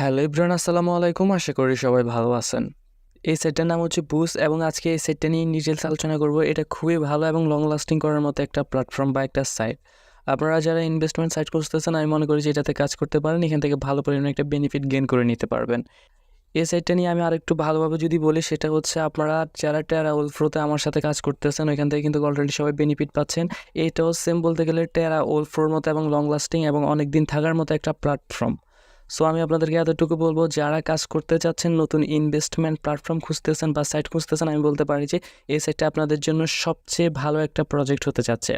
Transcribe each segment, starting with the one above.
Hello Ibran, আসসালামু আলাইকুম। আশা করি সবাই ভালো আছেন। এই সেটটার নাম হচ্ছে বুস এবং আজকে এই সেটটা নিয়ে ডিটেলস আলোচনা করব। এটা খুবই ভালো এবং লং লাস্টিং করার মতো একটা প্ল্যাটফর্ম বা একটা সাইট আপনারা যারা ইনভেস্টমেন্ট সাইট করতেছেন আমি মনে করি যে এটাতে কাজ করতে পারেন। এখান থেকে ভালো পরিমাণে একটা বেনিফিট গেন করে নিতে পারবেন। এই সাইটটা নিয়ে আমি আরেকটু ভালোভাবে যদি বলি, সেটা হচ্ছে আপনারা যারা টেরা ওলফ্রোতে আমার সাথে কাজ করতেছেন, ওইখান থেকে কিন্তু অলরেডি সবাই বেনিফিট পাচ্ছেন। এটাও সেম বলতে গেলে টেরা ওলফ্রোর মতো এবং লং লাস্টিং এবং অনেক দিন থাকার মতো একটা প্ল্যাটফর্ম সো আমি আপনাদেরকে এতটুকু বলব, যারা কাজ করতে চাচ্ছেন, নতুন ইনভেস্টমেন্ট প্ল্যাটফর্ম খুঁজতেছেন বা সাইট খুঁজতেছেন, আমি বলতে পারি যে, এই সাইটটা আপনাদের জন্য সবচেয়ে ভালো একটা প্রজেক্ট হতে যাচ্ছে।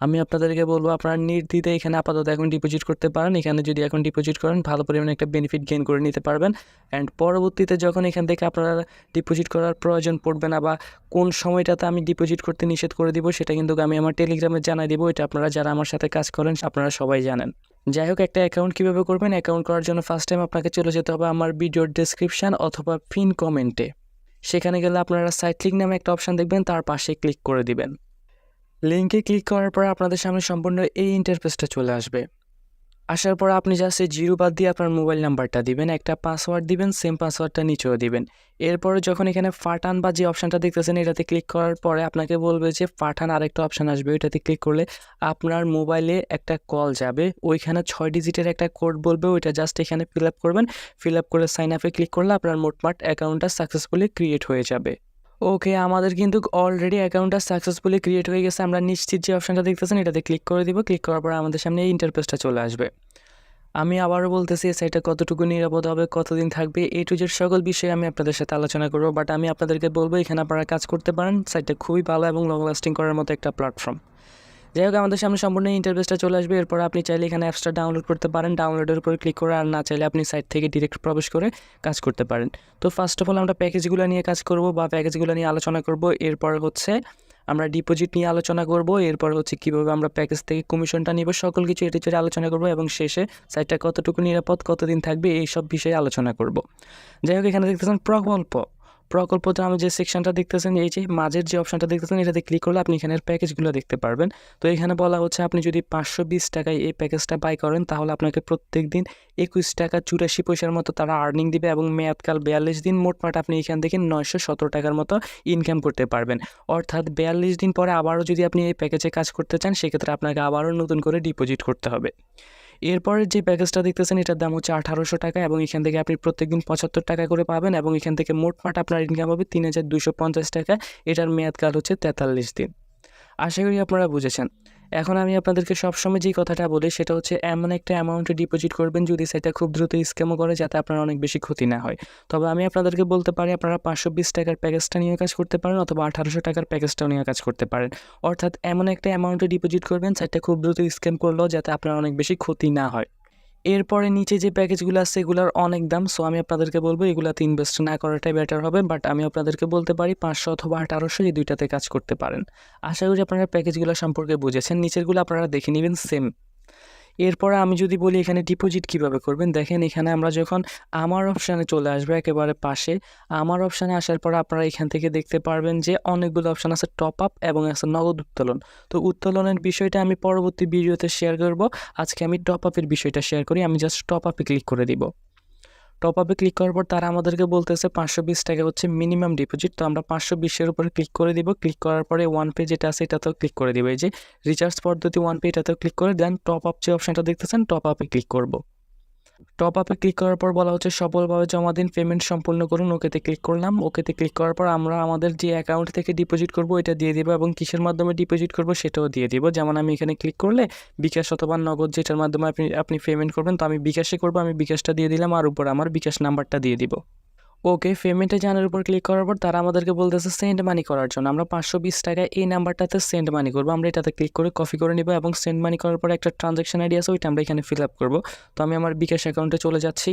আমি আপনাদেরকে বলব, আপনারা নির্দ্বিধে এখানে আপাতত এখন ডিপোজিট করতে পারেন। এখানে যদি এখন ডিপোজিট করেন, ভালো পরিমাণে একটা বেনিফিট গেইন করে নিতে পারবেন। অ্যান্ড পরবর্তীতে যখন এখান থেকে আপনারা ডিপোজিট করার প্রয়োজন পড়বে না বা কোন সময়টাতে আমি ডিপোজিট করতে নিষেধ করে দিব, সেটা কিন্তু আমি আমার টেলিগ্রামে জানাই দিব। এটা আপনারা যারা আমার সাথে কাজ করেন, আপনারা সবাই জানেন। যাই হোক, একটা অ্যাকাউন্ট কীভাবে করবেন? অ্যাকাউন্ট করার জন্য ফার্স্ট টাইম আপনাকে চলে যেতে হবে আমার ভিডিওর ডেসক্রিপশান অথবা পিন কমেন্টে সেখানে গেলে আপনারা সাইট লিঙ্ক নামে একটা অপশান দেখবেন, তার পাশে ক্লিক করে দিবেন। লিঙ্কে ক্লিক করার পর আপনাদের সামনে সম্পূর্ণ এই ইন্টারফেসটা চলে আসবে। আসার পর আপনি জাস্ট জিরো বাদ দিয়ে আপনার মোবাইল নাম্বারটা দিবেন, একটা পাসওয়ার্ড দিবেন সেম পাসওয়ার্ডটা নিচেও দিবেন। এরপর যখন এখানে ফাটান বা যে অপশানটা দেখতেছেন, এটাতে ক্লিক করার পরে আপনাকে বলবে যে ফাটান আরেকটা অপশান আসবে, ওইটাতে ক্লিক করলে আপনার মোবাইলে একটা কল যাবে। ওইখানে ছয় ডিজিটের একটা কোড বলবে, ওইটা জাস্ট এখানে ফিল আপ করবেন। ফিল আপ করে সাইন আপে ক্লিক করলে আপনার মোটমাট অ্যাকাউন্টটা সাকসেসফুলি ক্রিয়েট হয়ে যাবে। ওকে আমাদের কিন্তু অলরেডি অ্যাকাউন্টটা সাকসেসফুলি ক্রিয়েট হয়ে গেছে। আমরা নিশ্চিত যে অপশানটা দেখতেছেন, এটাতে ক্লিক করে দিব। ক্লিক করার পর আমাদের সামনে এই ইন্টারফেসটা চলে আসবে। আমি আবারও বলতেছি, এই সাইটটা কতটুকু নিরাপদ হবে, কতদিন থাকবে এ টু জেড সকল বিষয়ে আমি আপনাদের সাথে আলোচনা করব। বাট আমি আপনাদেরকে বলব, এখানে আপনারা কাজ করতে পারেন। সাইটটা খুবই ভালো এবং লং লাস্টিং করার মতো একটা প্ল্যাটফর্ম যাই হোক, আমাদের সামনে সম্পূর্ণ ইন্টারফেসটা চলে আসবে। এরপর আপনি চাইলে এখানে অ্যাপসটা ডাউনলোড করতে পারেন। ডাউনলোডের উপর ক্লিক করে আর না চাইলে আপনি সাইট থেকে ডিরেক্ট প্রবেশ করে কাজ করতে পারেন। তো ফার্স্ট অফ অল আমরা প্যাকেজগুলো নিয়ে কাজ করব বা প্যাকেজগুলো নিয়ে আলোচনা করব। এরপর হচ্ছে আমরা ডিপোজিট নিয়ে আলোচনা করব। এরপর হচ্ছে কীভাবে আমরা প্যাকেজ থেকে কমিশনটা নিব, সকল কিছু এটি চলে আলোচনা করব এবং শেষে সাইটটা কতটুকু নিরাপদ, কতদিন থাকবে এই সব বিষয়ে আলোচনা করব। যাই হোক, এখানে দেখতেছেন প্রকল্প। প্রকল্পতে আমি যে সেকশনটা দেখতেছেন, এই যে মাঝের যে অপশনটা দেখতেছেন, এটাতে ক্লিক করলে আপনি এখানের প্যাকেজগুলো দেখতে পারবেন। তো এখানে বলা হচ্ছে আপনি যদি পাঁচশো বিশ টাকায় এই প্যাকেজটা বাই করেন, তাহলে আপনাকে প্রত্যেক দিন একুশ টাকা চুরাশি পয়সার মতো তারা আর্নিং দিবে এবং মেয়াদকাল বিয়াল্লিশ দিন মোটমাট আপনি এখান থেকে নয়শো সতেরো টাকার মতো ইনকাম করতে পারবেন। অর্থাৎ বিয়াল্লিশ দিন পরে আবারও যদি আপনি এই প্যাকেজে কাজ করতে চান, সেক্ষেত্রে আপনাকে আবারও নতুন করে ডিপোজিট করতে হবে। এরপরের যে প্যাকেজটা দেখতেছেন, এটার দাম হচ্ছে আঠারোশো টাকা এবং এখান থেকে আপনি প্রত্যেকদিন পঁচাত্তর টাকা করে পাবেন এবং এখান থেকে মোট মোটমাট আপনার ইনকাম হবে তিন হাজার দুশো পঞ্চাশ টাকা। এটার মেয়াদকাল হচ্ছে তেতাল্লিশ দিন। আশা করি আপনারা বুঝেছেন। এখন আমি আপনাদেরকে সবসময় যেই কথাটা বলি সেটা হচ্ছে এমন একটা অ্যামাউন্টে ডিপোজিট করবেন যদি সেটা খুব দ্রুত স্ক্যামও করে যাতে আপনার অনেক বেশি ক্ষতি না হয়। তবে আমি আপনাদেরকে বলতে পারি আপনারা পাঁচশো বিশ টাকার প্যাকেজটা নিয়ে কাজ করতে পারেন অথবা আঠারোশো টাকার প্যাকেজটা নিয়ে কাজ করতে পারেন। অর্থাৎ এমন একটা অ্যামাউন্টে ডিপোজিট করবেন সেটা খুব দ্রুত স্ক্যাম করলেও যাতে আপনার অনেক বেশি ক্ষতি না হয়। এরপরে নিচে যে প্যাকেজগুলো আছে, এগুলোর অনেক দাম। সো আমি আপনাদেরকে বলব, এগুলাতে ইনভেস্ট না করাটাই বেটার হবে। বাট আমি আপনাদেরকে বলতে পারি, পাঁচশো অথবা আঠারোশো এই দুইটাতে কাজ করতে পারেন। আশা করি আপনারা প্যাকেজগুলো সম্পর্কে বুঝেছেন। নিচেরগুলো আপনারা দেখে নেবেন সেম এরপরে আমি যদি বলি এখানে ডিপোজিট কীভাবে করবেন, দেখেন এখানে আমরা যখন আমার অপশানে চলে আসব একেবারে পাশে, আমার অপশানে আসার পর আপনারা এখান থেকে দেখতে পারবেন যে অনেকগুলো অপশান আছে টপ আপ এবং আছে নগদ উত্তোলন। তো উত্তোলনের বিষয়টা আমি পরবর্তী ভিডিওতে শেয়ার করব। আজকে আমি টপ আপের বিষয়টা শেয়ার করি, আমি জাস্ট টপ আপে ক্লিক করে দিব। টপ আপে ক্লিক করার পর তারা আমাদেরকে বলতেছে পাঁচশো বিশ টাকা হচ্ছে মিনিমাম ডিপোজিট তো আমরা পাঁচশো বিশের উপরে ক্লিক করে দিব। ক্লিক করার পরে ওয়ান পে যেটা আছে এটাতেও ক্লিক করে দিব। এই যে রিচার্জ পদ্ধতি ওয়ান পে এটাতেও ক্লিক করে। দেন টপ আপ যে অপশানটা দেখতেছেন টপ আপে ক্লিক করব। টপ আপে ক্লিক করার পর বলা হচ্ছে সফলভাবে জমা দিন পেমেন্ট সম্পূর্ণ করুন, ওকেতে ক্লিক করলাম। ওকেতে ক্লিক করার পর আমরা আমাদের যে অ্যাকাউন্ট থেকে ডিপোজিট করব, এটা দিয়ে দেবো এবং কিসের মাধ্যমে ডিপোজিট করব, সেটাও দিয়ে দেবো। যেমন আমি এখানে ক্লিক করলে বিকাশ অথবা নগদ যেটার মাধ্যমে আপনি আপনি পেমেন্ট করবেন, তো আমি বিকাশে করব, আমি বিকাশটা দিয়ে দিলাম, আর উপর আমার বিকাশ নাম্বারটা দিয়ে দিব। ওকে পেমেন্টে জানার উপর ক্লিক করার পর তারা আমাদেরকে বলতেছে সেন্ড মানি করার জন্য। আমরা পাঁচশো বিশ টাকায় এই নাম্বারটাতে সেন্ড মানি করব। আমরা এটাতে ক্লিক করে কপি করে নিব এবং সেন্ড মানি করার পর একটা ট্রানজ্যাকশন আইডি আছে, ওইটা আমরা এখানে ফিল আপ করব। তো আমি আমার বিকাশ অ্যাকাউন্টে চলে যাচ্ছি।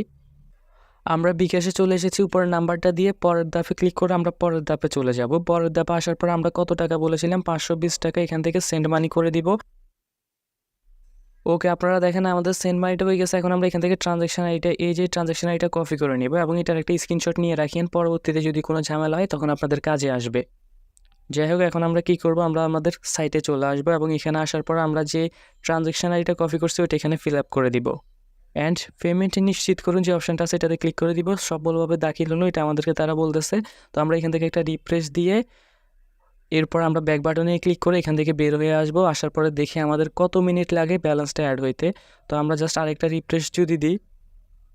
আমরা বিকাশে চলে এসেছি উপরের নাম্বারটা দিয়ে পরের দাপে ক্লিক করে আমরা পরের দাপে চলে যাব। পরের দাপে আসার পর আমরা কত টাকা বলেছিলাম? পাঁচশো বিশ টাকা এখান থেকে সেন্ড মানি করে দিব। ওকে, আপনারা দেখেন আমাদের সেন্ড মানিটা হয়ে গেছে। এখন আমরা এখান থেকে ট্রানজ্যাকশন আইটা এই যে ট্রানজ্যাকশন আইটা কপি করে নেব এবং এটার একটা স্ক্রিনশট নিয়ে রাখেন। পরবর্তীতে যদি কোনো ঝামেলা হয়, তখন আপনাদের কাজে আসবে। যাই হোক, এখন আমরা কি করব? আমরা আমাদের সাইটে চলে আসব এবং এখানে আসার পর আমরা যে ট্রানজ্যাকশন আইটা কপি করছি, ওইটা এখানে ফিল আপ করে দিব। অ্যান্ড পেমেন্ট নিশ্চিত করুন যে অপশানটা আছে, এটাতে ক্লিক করে দিব। সফলভাবে দাখিল হলো, এটা আমাদেরকে তারা বলতেছে। তো আমরা এখান থেকে একটা রিফ্রেশ দিয়ে এরপর আমরা ব্যাক বাটনে ক্লিক করে এখান থেকে বের হয়ে আসব। আসার পরে দেখি আমাদের কত মিনিট লাগে ব্যালেন্সটা অ্যাড হইতে। তো আমরা জাস্ট আরেকটা রিফ্রেশ যদি দিই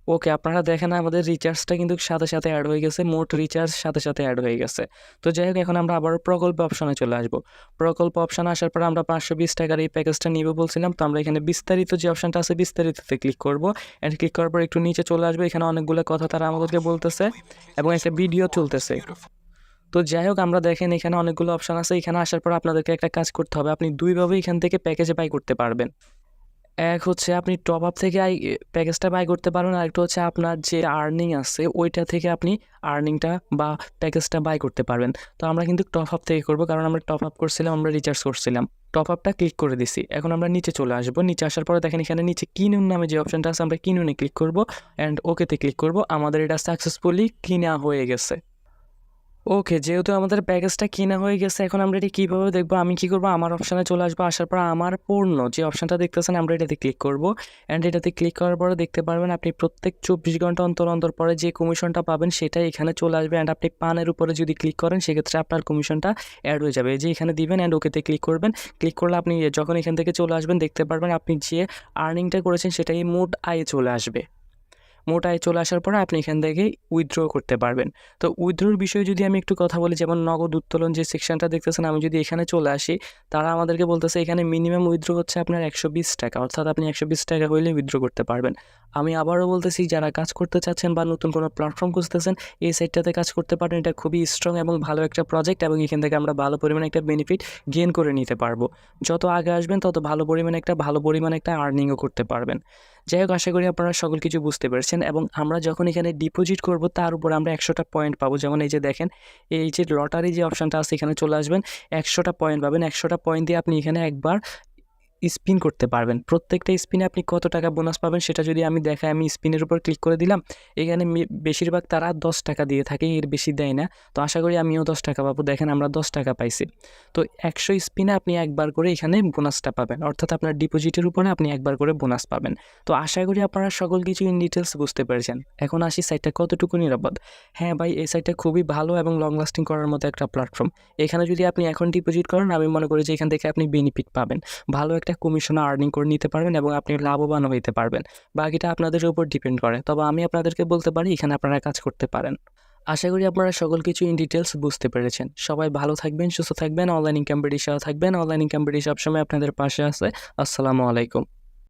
ওকে আপনারা দেখেন আমাদের রিচার্জটা কিন্তু সাথে সাথে অ্যাড হয়ে গেছে, মোট রিচার্জ সাথে সাথে অ্যাড হয়ে গেছে। তো যাই হোক, এখন আমরা আবার প্রকল্প অপশনে চলে আসব। প্রকল্প অপশানে আসার পর আমরা পাঁচশো বিশ টাকার এই প্যাকেজটা নিব বলছিলাম। তো আমরা এখানে বিস্তারিত যে অপশানটা আছে, বিস্তারিততে ক্লিক করব। অ্যান্ড ক্লিক করার পর একটু নিচে চলে আসবে। এখানে অনেকগুলো কথা তারা আমাদেরকে বলতেছে এবং একটা ভিডিও চলতেছে। তো যাই হোক, আমরা দেখেন এখানে অনেকগুলো অপশান আছে। এখানে আসার পর আপনাদেরকে একটা কাজ করতে হবে। আপনি দুইভাবে এখান থেকে প্যাকেজে বাই করতে পারবেন। এক হচ্ছে আপনি টপ আপ থেকে আই প্যাকেজটা বাই করতে পারবেন। আর একটা হচ্ছে আপনার যে আর্নিং আছে, ওইটা থেকে আপনি আর্নিংটা বা প্যাকেজটা বাই করতে পারবেন। তো আমরা কিন্তু টপ আপ থেকে করব, কারণ আমরা টপ আপ করছিলাম, আমরা রিচার্জ করছিলাম। টপ আপটা ক্লিক করে দিছি। এখন আমরা নিচে চলে আসব। নিচে আসার পরে দেখেন এখানে নিচে কিনুন নামে যে অপশনটা আছে, আমরা কিনুনে ক্লিক করব। অ্যান্ড ওকেতে ক্লিক করব। আমাদের এটা সাকসেসফুলি কিনা হয়ে গেছে। ওকে, যেহেতু আমাদের প্যাকেজটা কেনা হয়ে গেছে, এখন আমরা এটি কীভাবে দেখব? আমি কী করব? আমার অপশানে চলে আসব। আসার পর আমার পণ্য যে অপশানটা দেখতেছেন, আমরা এটাতে ক্লিক করব। অ্যান্ড এটাতে ক্লিক করার পরে দেখতে পারবেন, আপনি প্রত্যেক চব্বিশ ঘণ্টা অন্তর অন্তর পরে যে কমিশনটা পাবেন সেটা এখানে চলে আসবে। অ্যান্ড আপনি পানের উপরে যদি ক্লিক করেন, সেক্ষেত্রে আপনার কমিশনটা অ্যাড হয়ে যাবে। যে এখানে দিবেন অ্যান্ড ওকেতে ক্লিক করবেন। ক্লিক করলে আপনি যখন এখান থেকে চলে আসবেন, দেখতে পারবেন আপনি যে আর্নিংটা করেছেন, সেটাই মোট আয়ে চলে আসবে। মোট আয় চলে আসার পরে আপনি এখান থেকে উইথড্র করতে পারবেন। তো উইথড্রোর বিষয়ে যদি আমি একটু কথা বলি, যেমন নগদ উত্তোলন যে সেকশনটা দেখতেছেন, আমি যদি এখানে চলে আসি, তারা আমাদেরকে বলতেছে, এখানে মিনিমাম উইথড্র হচ্ছে আপনার একশো বিশ টাকা। অর্থাৎ আপনি একশো বিশ টাকা হইলে উইথড্র করতে পারবেন। আমি আবারও বলতেছি, যারা কাজ করতে চাচ্ছেন বা নতুন কোনো প্ল্যাটফর্ম খুঁজতেছেন, এই সাইটটাতে কাজ করতে পারেন। এটা খুবই স্ট্রং এবং ভালো একটা প্রজেক্ট এবং এখান থেকে আমরা ভালো পরিমাণে একটা বেনিফিট গেন করে নিতে পারব। যত আগে আসবেন, তত ভালো পরিমাণে একটা, ভালো পরিমাণে একটা আর্নিংও করতে পারবেন। যাই হোক, আশা করি আপনারা সকল কিছু বুঝতে পেরেছেন। এবং আমরা যখন এখানে ডিপোজিট করব, তার উপর আমরা একশোটা পয়েন্ট পাবো। যেমন এই যে দেখেন, এই যে লটারি যে অপশানটা আছে, এখানে চলে আসবেন, একশোটা পয়েন্ট পাবেন। একশোটা পয়েন্ট দিয়ে আপনি এখানে একবার স্পিন করতে পারবেন। প্রত্যেকটা স্পিনে আপনি কত টাকা বোনাস পাবেন সেটা যদি আমি দেখাই, আমি স্পিনের উপর ক্লিক করে দিলাম, এখানে বেশিরভাগ তারা দশ টাকা দিয়ে থাকে, এর বেশি দেয় না। তো আশা করি আমিও দশ টাকা পাবো। দেখেন আমরা দশ টাকা পাইছি। তো একশো স্পিনে আপনি একবার করে এখানে বোনাসটা পাবেন। অর্থাৎ আপনার ডিপোজিটের উপরে আপনি একবার করে বোনাস পাবেন। তো আশা করি আপনারা সকল কিছু ইন ডিটেলস বুঝতে পেরেছেন। এখন আসি সাইটটা কতটুকু নিরাপদ? হ্যাঁ ভাই, এই সাইটটা খুবই ভালো এবং লং লাস্টিং করার মতো একটা প্ল্যাটফর্ম এখানে যদি আপনি এখন ডিপোজিট করেন, আমি মনে করি যে এখান থেকে আপনি বেনিফিট পাবেন। ভালো একটা কমিশন আর্নিং করে নিতে পারবেন এবং আপনি লাভবান হইতে পারবেন। বাকিটা আপনাদের উপর ডিপেন্ড করে। তবে আমি আপনাদেরকে বলতে পারি, এখানে আপনারা কাজ করতে পারেন। আশা করি আপনারা সকল কিছু ইন ডিটেলস বুঝতে পেরেছেন। সবাই ভালো থাকবেন, সুস্থ থাকবেন অনলাইন ইনকাম থাকবেন। অনলাইন ইনকাম সবসময় আপনাদের পাশে আছে। আসসালামু আলাইকুম।